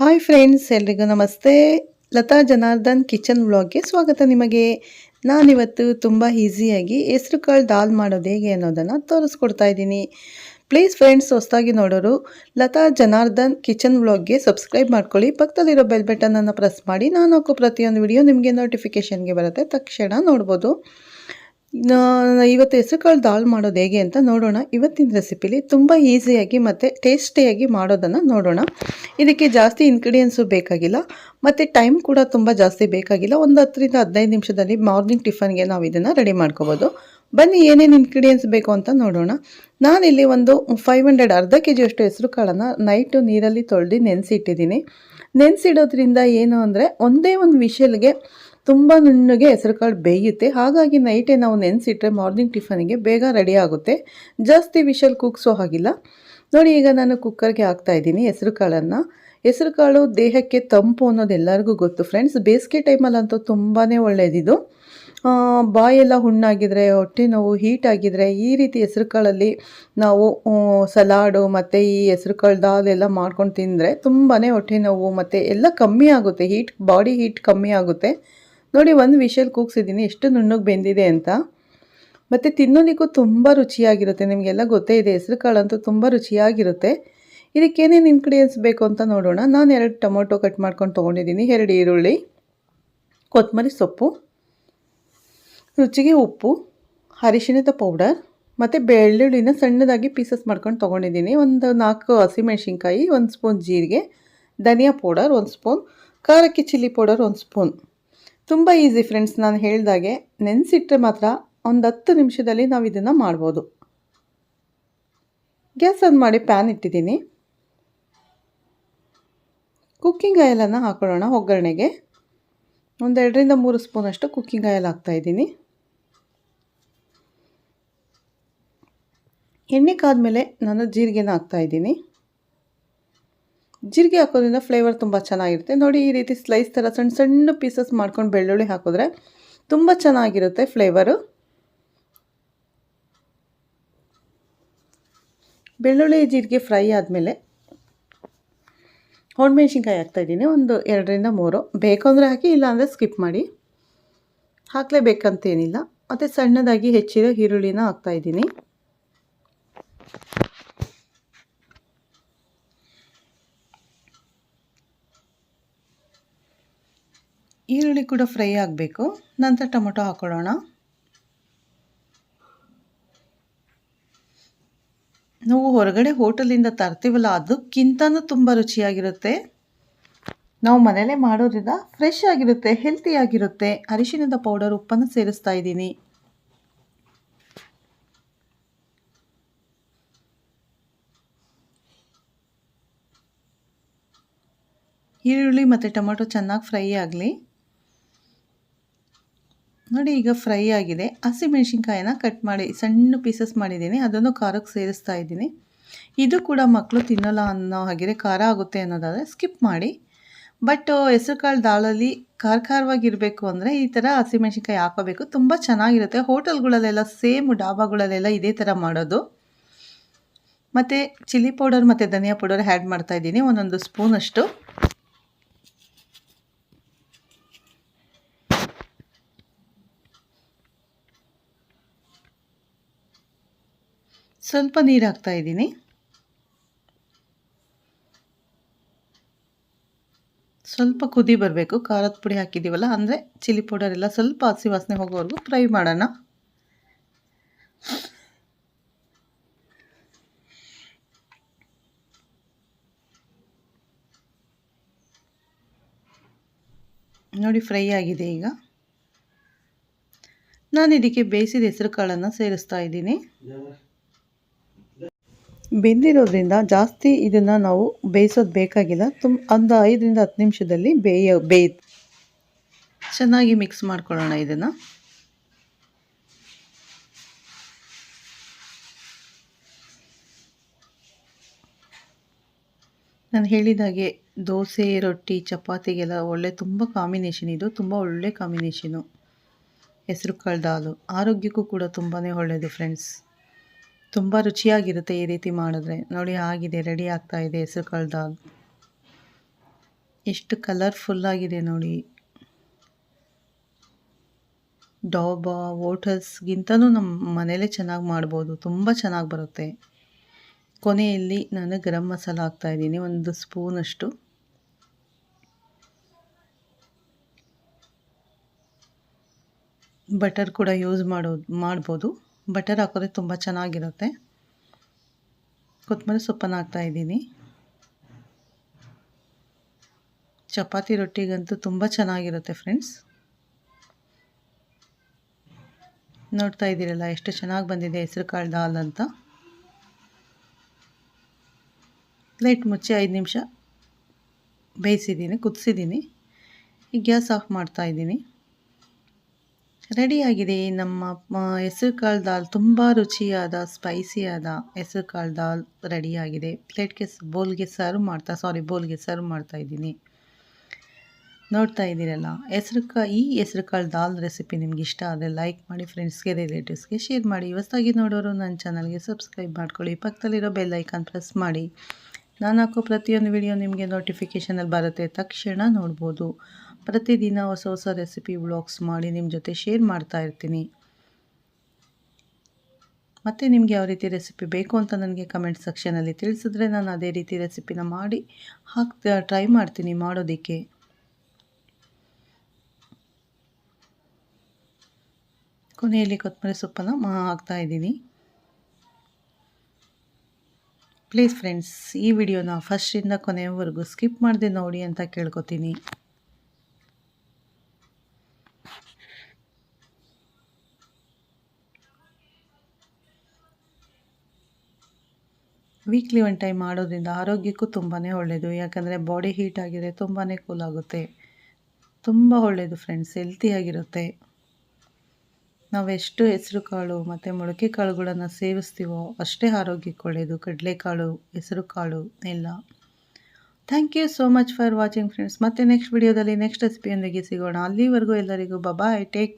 Hi friends ಎಲ್ರಿಗೂ ನಮಸ್ತೆ. Lata Janardhan kitchen ವ್ಲಾಗ್ಗೆ ಸ್ವಾಗತ ನಿಮಗೆ. ನಾನಿವತ್ತು ತುಂಬ ಈಸಿಯಾಗಿ ಹೆಸ್ರು ಕಾಳು ದಾಲ್ ಮಾಡೋದು ಹೇಗೆ ಅನ್ನೋದನ್ನು ತೋರಿಸ್ಕೊಡ್ತಾ ಇದ್ದೀನಿ. ಪ್ಲೀಸ್ ಫ್ರೆಂಡ್ಸ್ ಹೊಸ್ತಾಗಿ ನೋಡೋರು, ಲತಾ ಜನಾರ್ದನ್ ಕಿಚನ್ ವ್ಲಾಗ್ಗೆ ಸಬ್ಸ್ಕ್ರೈಬ್ ಮಾಡ್ಕೊಳ್ಳಿ. ಪಕ್ಕದಲ್ಲಿರೋ ಬೆಲ್ ಬಟನನ್ನು ಪ್ರೆಸ್ ಮಾಡಿ. ನಾನು ಹಾಕೋ ಪ್ರತಿಯೊಂದು ವಿಡಿಯೋ ನಿಮಗೆ ನೋಟಿಫಿಕೇಷನ್ಗೆ ಬರುತ್ತೆ. ತಕ್ಷಣ ನೋಡ್ಬೋದು. ಇವತ್ತು ಹೆಸರುಕಾಳು ದಾಲ್ ಮಾಡೋದು ಹೇಗೆ ಅಂತ ನೋಡೋಣ. ಇವತ್ತಿನ ರೆಸಿಪಿಲಿ ತುಂಬ ಈಸಿಯಾಗಿ ಮತ್ತು ಟೇಸ್ಟಿಯಾಗಿ ಮಾಡೋದನ್ನು ನೋಡೋಣ. ಇದಕ್ಕೆ ಜಾಸ್ತಿ ಇಂಗ್ರೀಡಿಯೆಂಟ್ಸು ಬೇಕಾಗಿಲ್ಲ. ಮತ್ತು ಟೈಮ್ ಕೂಡ ತುಂಬ ಜಾಸ್ತಿ ಬೇಕಾಗಿಲ್ಲ. ಒಂದು ಹತ್ತರಿಂದ ಹದಿನೈದು ನಿಮಿಷದಲ್ಲಿ ಮಾರ್ನಿಂಗ್ ಟಿಫನ್ಗೆ ನಾವು ಇದನ್ನು ರೆಡಿ ಮಾಡ್ಕೋಬೋದು. ಬನ್ನಿ ಏನೇನು ಇಂಗ್ರೀಡಿಯೆಂಟ್ಸ್ ಬೇಕು ಅಂತ ನೋಡೋಣ. ನಾನಿಲ್ಲಿ ಒಂದು ಫೈವ್ ಹಂಡ್ರೆಡ್ ಅರ್ಧ ಕೆ ಜಿಯಷ್ಟು ಹೆಸರು ಕಾಳನ್ನು ನೈಟು ನೀರಲ್ಲಿ ತೊಳೆದು ನೆನೆಸಿಟ್ಟಿದ್ದೀನಿ. ನೆನೆಸಿಡೋದ್ರಿಂದ ಏನು ಅಂದರೆ ಒಂದೇ ಒಂದು ವಿಷಲ್ಗೆ ತುಂಬ ನುಣ್ಣಗೆ ಹೆಸರುಕಾಳು ಬೇಯುತ್ತೆ. ಹಾಗಾಗಿ ನೈಟೇ ನಾವು ನೆನೆಸಿಟ್ರೆ ಮಾರ್ನಿಂಗ್ ಟಿಫನಿಗೆ ಬೇಗ ರೆಡಿ ಆಗುತ್ತೆ. ಜಾಸ್ತಿ ವಿಷಲ್ ಕುಗ್ಸೋ ಹಾಗಿಲ್ಲ. ನೋಡಿ, ಈಗ ನಾನು ಕುಕ್ಕರ್ಗೆ ಹಾಕ್ತಾ ಇದ್ದೀನಿ ಹೆಸರು ಕಾಳನ್ನು. ಹೆಸರು ದೇಹಕ್ಕೆ ತಂಪು ಅನ್ನೋದು ಎಲ್ಲರಿಗೂ ಗೊತ್ತು ಫ್ರೆಂಡ್ಸ್ ಬೇಸಿಗೆ ಟೈಮಲ್ಲಂತೂ ತುಂಬಾ ಒಳ್ಳೆಯದಿದು ಬಾಯೆಲ್ಲ ಹುಣ್ಣಾಗಿದ್ರೆ, ಹೊಟ್ಟೆ ನೋವು ಹೀಟ್ ಆಗಿದ್ರೆ ಈ ರೀತಿ ಹೆಸರು ಕಾಳಲ್ಲಿ ನಾವು ಸಲಾಡು ಮತ್ತು ಈ ಹೆಸರು ಕಾಳು ದಾಲ್ ಎಲ್ಲ ಮಾಡ್ಕೊಂಡು ತಿಂದರೆ ತುಂಬಾ ಹೊಟ್ಟೆ ನೋವು ಮತ್ತು ಎಲ್ಲ ಕಮ್ಮಿ ಆಗುತ್ತೆ. ಹೀಟ್ ಬಾಡಿ ಹೀಟ್ ಕಮ್ಮಿ ಆಗುತ್ತೆ. ನೋಡಿ, ಒಂದು ವಿಷಲ್ ಕೂಗ್ಸಿದ್ದೀನಿ. ಎಷ್ಟು ನುಣ್ಣಗೆ ಬೆಂದಿದೆ ಅಂತ. ಮತ್ತು ತಿನ್ನೋದಕ್ಕೂ ತುಂಬ ರುಚಿಯಾಗಿರುತ್ತೆ. ನಿಮಗೆಲ್ಲ ಗೊತ್ತೇ ಇದೆ, ಹೆಸರು ಕಾಳಂತೂ ತುಂಬ ರುಚಿಯಾಗಿರುತ್ತೆ. ಇದಕ್ಕೇನೇನು ಇನ್ಗ್ರೀಡಿಯೆಂಟ್ಸ್ ಬೇಕು ಅಂತ ನೋಡೋಣ. ನಾನು ಎರಡು ಟೊಮೊಟೊ ಕಟ್ ಮಾಡ್ಕೊಂಡು ತೊಗೊಂಡಿದ್ದೀನಿ. ಎರಡು ಈರುಳ್ಳಿ ಕೊತ್ತಂಬರಿ ಸೊಪ್ಪು, ರುಚಿಗೆ ಉಪ್ಪು, ಅರಿಶಿಣದ ಪೌಡರ್ ಮತ್ತು ಬೆಳ್ಳುಳ್ಳಿನ ಸಣ್ಣದಾಗಿ ಪೀಸಸ್ ಮಾಡ್ಕೊಂಡು ತೊಗೊಂಡಿದ್ದೀನಿ. ಒಂದು ನಾಲ್ಕು ಹಸಿಮೆಣ್ಸಿನ್ಕಾಯಿ ಒಂದು ಸ್ಪೂನ್ ಜೀರಿಗೆ, ಧನಿಯಾ ಪೌಡರ್ ಒಂದು ಸ್ಪೂನ್ ಖಾರಕ್ಕೆ ಚಿಲ್ಲಿ ಪೌಡರ್ ಒಂದು ಸ್ಪೂನ್ ತುಂಬ ಈಸಿ ಫ್ರೆಂಡ್ಸ್ ನಾನು ಹೇಳಿದಾಗೆ ನೆನೆಸಿಟ್ರೆ ಮಾತ್ರ ಒಂದು ಹತ್ತು ನಿಮಿಷದಲ್ಲಿ ನಾವು ಇದನ್ನು ಮಾಡ್ಬೋದು. ಗ್ಯಾಸ್ ಆನ್ ಮಾಡಿ ಪ್ಯಾನ್ ಇಟ್ಟಿದ್ದೀನಿ. ಕುಕ್ಕಿಂಗ್ ಆಯಿಲನ್ನು ಹಾಕೊಳ್ಳೋಣ ಒಗ್ಗರಣೆಗೆ. ಒಂದೆರಡರಿಂದ ಮೂರು ಸ್ಪೂನಷ್ಟು ಕುಕ್ಕಿಂಗ್ ಆಯಿಲ್ ಹಾಕ್ತಾಯಿದ್ದೀನಿ ಎಣ್ಣೆ ಕಾದ ಮೇಲೆ ನಾನು ಜೀರಿಗೆನ ಹಾಕ್ತಾಯಿದ್ದೀನಿ ಜೀರಿಗೆ ಹಾಕೋದ್ರಿಂದ ಫ್ಲೇವರ್ ತುಂಬ ಚೆನ್ನಾಗಿರುತ್ತೆ. ನೋಡಿ ಈ ರೀತಿ ಸ್ಲೈಸ್ ಥರ ಸಣ್ಣ ಸಣ್ಣ ಪೀಸಸ್ ಮಾಡ್ಕೊಂಡು ಬೆಳ್ಳುಳ್ಳಿ ಹಾಕಿದ್ರೆ ತುಂಬ ಚೆನ್ನಾಗಿರುತ್ತೆ ಫ್ಲೇವರು ಬೆಳ್ಳುಳ್ಳಿ, ಜೀರಿಗೆ ಫ್ರೈ ಆದಮೇಲೆ ಹೊಣಮೆಣ್ಸಿನ್ಕಾಯಿ ಹಾಕ್ತಾಯಿದ್ದೀನಿ ಒಂದು ಎರಡರಿಂದ ಮೂರು. ಬೇಕು ಅಂದರೆ ಹಾಕಿ ಇಲ್ಲಾಂದರೆ ಸ್ಕಿಪ್ ಮಾಡಿ. ಹಾಕಲೇಬೇಕಂತೇನಿಲ್ಲ. ಮತ್ತು ಸಣ್ಣದಾಗಿ ಹೆಚ್ಚಿರೋ ಈರುಳ್ಳಿನ ಹಾಕ್ತಾಯಿದ್ದೀನಿ ಈರುಳ್ಳಿ ಕೂಡ ಫ್ರೈ ಆಗಬೇಕು. ನಂತರ ಟೊಮೊಟೊ ಹಾಕೊಳ್ಳೋಣ. ನಾವು ಹೊರಗಡೆ ಹೋಟೆಲಿಂದ ತರ್ತೀವಲ್ಲ, ಅದಕ್ಕಿಂತನೂ ತುಂಬ ರುಚಿಯಾಗಿರುತ್ತೆ. ನಾವು ಮನೆಯಲ್ಲೇ ಮಾಡೋದ್ರಿಂದ ಫ್ರೆಶ್ ಆಗಿರುತ್ತೆ ಹೆಲ್ತಿಯಾಗಿರುತ್ತೆ ಅರಿಶಿಣದ ಪೌಡರ್ ಉಪ್ಪನ್ನು ಸೇರಿಸ್ತಾ ಇದ್ದೀನಿ. ಈರುಳ್ಳಿ ಮತ್ತು ಟೊಮೊಟೊ ಚೆನ್ನಾಗಿ ಫ್ರೈ ಆಗಲಿ. ನೋಡಿ ಈಗ ಫ್ರೈ ಆಗಿದೆ. ಹಸಿಮೆಣ್ಸಿನ್ಕಾಯಿನ ಕಟ್ ಮಾಡಿ ಸಣ್ಣ ಪೀಸಸ್ ಮಾಡಿದ್ದೀನಿ. ಅದನ್ನು ಖಾರಕ್ಕೆ ಸೇರಿಸ್ತಾ ಇದ್ದೀನಿ. ಇದು ಕೂಡ ಮಕ್ಕಳು ತಿನ್ನಲ್ಲ ಅನ್ನೋ ಹಾಗೆ ಖಾರ ಆಗುತ್ತೆ ಅನ್ನೋದಾದರೆ ಸ್ಕಿಪ್ ಮಾಡಿ. ಬಟ್ ಹೆಸರುಕಾಳು ದಾಳಲ್ಲಿ ಖಾರ ಖಾರವಾಗಿರಬೇಕು ಅಂದರೆ ಈ ಥರ ಹಸಿಮೆಣ್ಸಿನ್ಕಾಯಿ ಹಾಕೋಬೇಕು ತುಂಬ ಚೆನ್ನಾಗಿರುತ್ತೆ. ಹೋಟೆಲ್ಗಳಲ್ಲೆಲ್ಲ ಸೇಮ್ ಡಾಬಾಗಳಲ್ಲೆಲ್ಲ ಇದೇ ಥರ ಮಾಡೋದು. ಮತ್ತು ಚಿಲ್ಲಿ ಪೌಡರ್ ಮತ್ತು ಧನಿಯಾ ಪೌಡರ್ ಆ್ಯಡ್ ಮಾಡ್ತಾ ಇದ್ದೀನಿ. ಒಂದೊಂದು ಸ್ಪೂನಷ್ಟು ಸ್ವಲ್ಪ ನೀರು ಹಾಕ್ತಾ ಇದ್ದೀನಿ. ಸ್ವಲ್ಪ ಕುದಿ ಬರಬೇಕು. ಖಾರದ ಪುಡಿ ಹಾಕಿದ್ದೀವಲ್ಲ, ಅಂದರೆ ಚಿಲ್ಲಿ ಪೌಡರ್ ಎಲ್ಲ ಸ್ವಲ್ಪ ಹಸಿ ವಾಸನೆ ಹೋಗೋವರೆಗೂ ಫ್ರೈ ಮಾಡೋಣ. ನೋಡಿ ಫ್ರೈ ಆಗಿದೆ ಈಗ. ನಾನು ಇದಕ್ಕೆ ಬೇಯಿಸಿದ ಹೆಸರು ಕಾಳನ್ನು ಸೇರಿಸ್ತಾ ಇದ್ದೀನಿ. ಬೆಂದಿರೋದ್ರಿಂದ ಜಾಸ್ತಿ ಇದನ್ನು ನಾವು ಬೇಯಿಸೋದು ಬೇಕಾಗಿಲ್ಲ. ತುಂಬ ಒಂದು ಐದರಿಂದ ಹತ್ತು ನಿಮಿಷದಲ್ಲಿ ಬೇಯ ಬೇಯ, ಚೆನ್ನಾಗಿ ಮಿಕ್ಸ್ ಮಾಡ್ಕೊಳ್ಳೋಣ ಇದನ್ನು. ನಾನು ಹೇಳಿದಾಗೆ ದೋಸೆ, ರೊಟ್ಟಿ, ಚಪಾತಿಗೆಲ್ಲ ಒಳ್ಳೆ ತುಂಬ ಕಾಂಬಿನೇಷನ್ ಇದು. ತುಂಬ ಒಳ್ಳೆ ಕಾಂಬಿನೇಷನು ಹೆಸರು ಕಾಳು ದಾಲು. ಆರೋಗ್ಯಕ್ಕೂ ಕೂಡ ತುಂಬಾ ಒಳ್ಳೆಯದು ಫ್ರೆಂಡ್ಸ್ ತುಂಬ ರುಚಿಯಾಗಿರುತ್ತೆ ಈ ರೀತಿ ಮಾಡಿದ್ರೆ. ನೋಡಿ, ಆಗಿದೆ, ರೆಡಿ ಆಗ್ತಾ ಇದೆ ಹೆಸರು ಕಾಳು ಎಷ್ಟು ಕಲರ್ಫುಲ್ ಆಗಿದೆ ನೋಡಿ. ಡಾಬಾ ಓಟಲ್ಸ್ಗಿಂತನೂ ನಮ್ಮ ಮನೇಲೇ ಚೆನ್ನಾಗಿ ಮಾಡ್ಬೋದು. ತುಂಬ ಚೆನ್ನಾಗಿ ಬರುತ್ತೆ. ಕೊನೆಯಲ್ಲಿ ನಾನು ಗರಂ ಮಸಾಲ ಹಾಕ್ತಾಯಿದ್ದೀನಿ ಒಂದು ಸ್ಪೂನಷ್ಟು ಬಟರ್ ಕೂಡ ಯೂಸ್ ಮಾಡೋದು, ಮಾಡ್ಬೋದು. ಬಟರ್ ಹಾಕೋದ್ರೆ ತುಂಬ ಚೆನ್ನಾಗಿರುತ್ತೆ. ಕೊತ್ತಂಬರಿ ಸೊಪ್ಪನ್ನು ಹಾಕ್ತಾಯಿದ್ದೀನಿ ಚಪಾತಿ ರೊಟ್ಟಿಗಂತೂ ತುಂಬ ಚೆನ್ನಾಗಿರುತ್ತೆ ಫ್ರೆಂಡ್ಸ್. ನೋಡ್ತಾ ಇದ್ದೀರಲ್ಲ, ಎಷ್ಟು ಚೆನ್ನಾಗಿ ಬಂದಿದೆ ಹೆಸರು ಕಾಳು ದಾಲ್ ಅಂತ. ಲೈಟ್ ಮುಚ್ಚಿ ಐದು ನಿಮಿಷ ಬೇಯಿಸಿದ್ದೀನಿ, ಕುದಿಸಿದ್ದೀನಿ. ಈಗ ಗ್ಯಾಸ್ ಆಫ್ ಮಾಡ್ತಾ ಇದ್ದೀನಿ. ರೆಡಿಯಾಗಿದೆ. ನಮ್ಮ ಹೆಸರು ಕಾಳು ದಾಲ್ ತುಂಬ ರುಚಿಯಾದ, ಸ್ಪೈಸಿಯಾದ ಹೆಸರು ಕಾಳು ದಾಲ್ ರೆಡಿಯಾಗಿದೆ. ಪ್ಲೇಟ್ಗೆ ಬೋಲ್ಗೆ ಸರ್ವ್ ಮಾಡ್ತಾ, ಸಾರಿ, ಬೋಲ್ಗೆ ಸರ್ವ್ ಮಾಡ್ತಾ ಇದ್ದೀನಿ. ನೋಡ್ತಾ ಇದ್ದೀರಲ್ಲ, ಹೆಸರು ಕಾ, ಈ ಹೆಸರು ಕಾಳು ದಾಲ್ ರೆಸಿಪಿ ನಿಮ್ಗೆ ಇಷ್ಟ ಆದರೆ ಲೈಕ್ ಮಾಡಿ, ಫ್ರೆಂಡ್ಸ್ಗೆ, ರಿಲೇಟಿವ್ಸ್ಗೆ ಶೇರ್ ಮಾಡಿ. ಹೊಸದಾಗಿ ನೋಡೋರು ನನ್ನ ಚಾನಲ್ಗೆ ಸಬ್ಸ್ಕ್ರೈಬ್ ಮಾಡ್ಕೊಳ್ಳಿ. ಪಕ್ಕದಲ್ಲಿರೋ ಬೆಲ್ ಐಕಾನ್ ಪ್ರೆಸ್ ಮಾಡಿ. ನಾನು ಹಾಕೋ ಪ್ರತಿಯೊಂದು ವಿಡಿಯೋ ನಿಮಗೆ ನೋಟಿಫಿಕೇಷನಲ್ಲಿ ಬರುತ್ತೆ. ತಕ್ಷಣ ನೋಡ್ಬೋದು. ಪ್ರತಿದಿನ ಹೊಸ ಹೊಸ ರೆಸಿಪಿ ವ್ಲಾಗ್ಸ್ ಮಾಡಿ ನಿಮ್ಮ ಜೊತೆ ಶೇರ್ ಮಾಡ್ತಾ ಇರ್ತೀನಿ. ಮತ್ತು ನಿಮಗೆ ಯಾವ ರೀತಿ ರೆಸಿಪಿ ಬೇಕು ಅಂತ ನನಗೆ ಕಮೆಂಟ್ ಸೆಕ್ಷನಲ್ಲಿ ತಿಳಿಸಿದ್ರೆ ನಾನು ಅದೇ ರೀತಿ ರೆಸಿಪಿನ ಮಾಡಿ ಹಾಕ್ತಾ ಟ್ರೈ ಮಾಡ್ತೀನಿ ಮಾಡೋದಕ್ಕೆ. ಕೊನೆಯಲ್ಲಿ ಕೊತ್ತಂಬರಿ ಸೊಪ್ಪನ್ನು ಹಾಕ್ತಾ ಇದ್ದೀನಿ. ಪ್ಲೀಸ್ ಫ್ರೆಂಡ್ಸ್ ಈ ವಿಡಿಯೋನ ಫಸ್ಟಿಂದ ಕೊನೆಯವರೆಗೂ ಸ್ಕಿಪ್ ಮಾಡದೆ ನೋಡಿ ಅಂತ ಕೇಳ್ಕೊತೀನಿ. ವೀಕ್ಲಿ ಒನ್ ಟೈಮ್ ಮಾಡೋದ್ರಿಂದ ಆರೋಗ್ಯಕ್ಕೂ ತುಂಬಾ ಒಳ್ಳೆಯದು ಯಾಕಂದರೆ ಬಾಡಿ ಹೀಟ್ ಆಗಿದೆ ತುಂಬಾ ಕೂಲ್ ಆಗುತ್ತೆ. ತುಂಬ ಒಳ್ಳೆಯದು ಫ್ರೆಂಡ್ಸ್ ಹೆಲ್ತಿಯಾಗಿರುತ್ತೆ ನಾವೆಷ್ಟು ಹೆಸರು ಕಾಳು ಮತ್ತು ಮೊಳಕೆ ಕಾಳುಗಳನ್ನು ಸೇವಿಸ್ತೀವೋ ಅಷ್ಟೇ ಆರೋಗ್ಯಕ್ಕೆ ಒಳ್ಳೆಯದು ಕಡಲೆಕಾಳು ಹೆಸರು ಕಾಳು ಎಲ್ಲ. Thank you so much for watching friends ಮತ್ತೆ ನೆಕ್ಸ್ಟ್ ವಿಡಿಯೋದಲ್ಲಿ ನೆಕ್ಸ್ಟ್ ರೆಸಿಪಿಯೊಂದಿಗೆ ಸಿಗೋಣ. ಅಲ್ಲಿವರೆಗೂ ಎಲ್ಲರಿಗೂ ಬಾಯ್ ಟೇಕ್